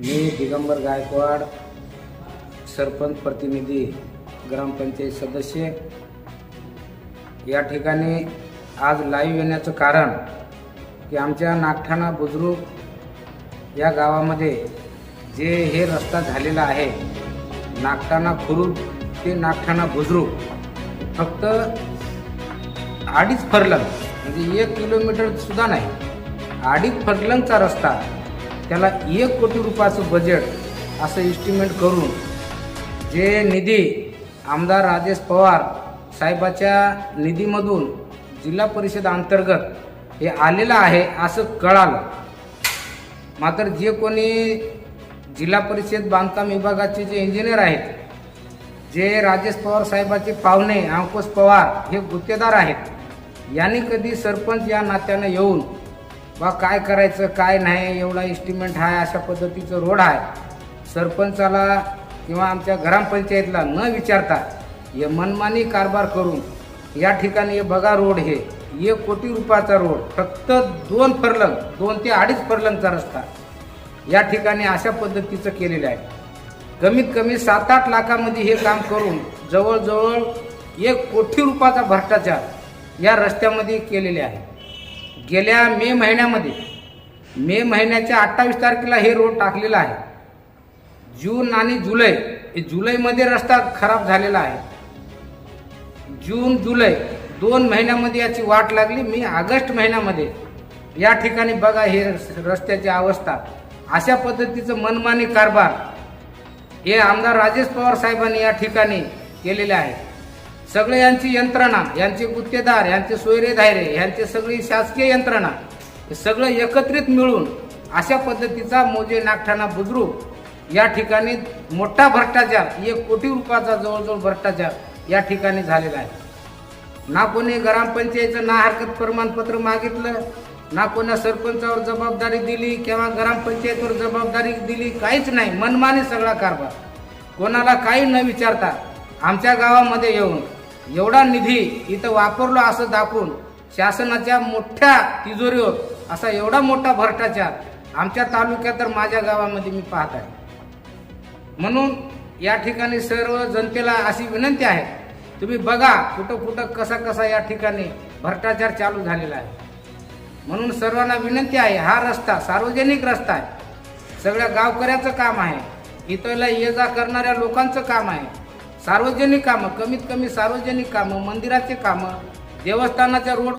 मी दिगंबर गायकवाड सरपंच प्रतिनिधी ग्रामपंचायत सदस्य. या ठिकाणी आज लाईव्ह येण्याचं कारण की आमच्या नागठाणा बुजुर्ग या गावामध्ये जे हे रस्ता झालेला आहे नागठाणा खुरुद ते नागठाणा बुद्रुक फक्त अडीच फरलंग म्हणजे एक किलोमीटरसुद्धा नाही अडीच फरलंगचा रस्ता त्याला एक कोटी रुपयाचं बजेट असं इस्टिमेट करून जे निधी आमदार राजेश पवार साहेबाच्या निधीमधून जिल्हा परिषद अंतर्गत हे आलेलं आहे असं कळालं. मात्र जे कोणी जिल्हा परिषद बांधकाम विभागाचे जे इंजिनियर आहेत जे राजेश पवार साहेबाचे पाहुणे अंकुश पवार हे गुत्तेदार आहेत यांनी कधी सरपंच या नात्यानं येऊन बा काय करायचं काय नाही एवढा इस्टिमेंट आहे अशा पद्धतीचं रोड आहे. सरपंचाला किंवा आमच्या ग्रामपंचायतला न विचारता हे मनमानी कारभार करून या ठिकाणी हे बघा रोड हे. एक कोटी रुपयाचा रोड फक्त दोन फरलंग दोन ते अडीच फरलंगचा रस्ता या ठिकाणी अशा पद्धतीचं केलेलं आहे. कमीत कमी सात आठ लाखामध्ये हे काम करून जवळजवळ एक कोटी रुपयाचा भ्रष्टाचार या रस्त्यामध्ये केलेले आहे. गेल्या मे महिन्यामध्ये मे महिन्याच्या अठ्ठावीस तारखेला हे रोड टाकलेला आहे. जून आणि जुलै हे जुलैमध्ये रस्ता खराब झालेला आहे. जून जुलै दोन महिन्यामध्ये याची वाट लागली. मी ऑगस्ट महिन्यामध्ये या ठिकाणी बघा हे रस्त्याची अवस्था. अशा पद्धतीचं मनमानी कारभार हे आमदार राजेश पवार साहेबांनी या ठिकाणी केलेले आहे. सगळे यांची यंत्रणा यांचे गुत्तेदार यांचे सोयरे धायरे यांचे सगळी शासकीय यंत्रणा हे सगळं एकत्रित मिळून अशा पद्धतीचा मोजे नागठाणा बुद्रुक या ठिकाणी मोठा भ्रष्टाचार एक कोटी रुपयाचा जवळजवळ भ्रष्टाचार या ठिकाणी झालेला आहे. ना कोणी ग्रामपंचायतीचं ना हरकत प्रमाणपत्र मागितलं ना कोणा सरपंचावर जबाबदारी दिली किंवा ग्रामपंचायतीवर जबाबदारी दिली काहीच नाही. मनमानी सगळा कारभार. कोणाला काही न विचारता आमच्या गावामध्ये येऊन एवढा निधी इथं वापरलो असं दाखवून शासनाच्या मोठ्या तिजोरीवर असा एवढा मोठा भ्रष्टाचार आमच्या तालुक्यात तर माझ्या गावामध्ये मी पाहत आहे. म्हणून या ठिकाणी सर्व जनतेला अशी विनंती आहे तुम्ही बघा कुठं कुठं कसा कसा या ठिकाणी भ्रष्टाचार चालू झालेला आहे. म्हणून सर्वांना विनंती आहे हा रस्ता सार्वजनिक रस्ता आहे. सगळ्या गावकऱ्याचं काम आहे. इथला ये जा करणाऱ्या लोकांचं काम आहे. सार्वजनिक कामं कमीत कमी सार्वजनिक कामं मंदिराचे कामं देवस्थानाच्या रोड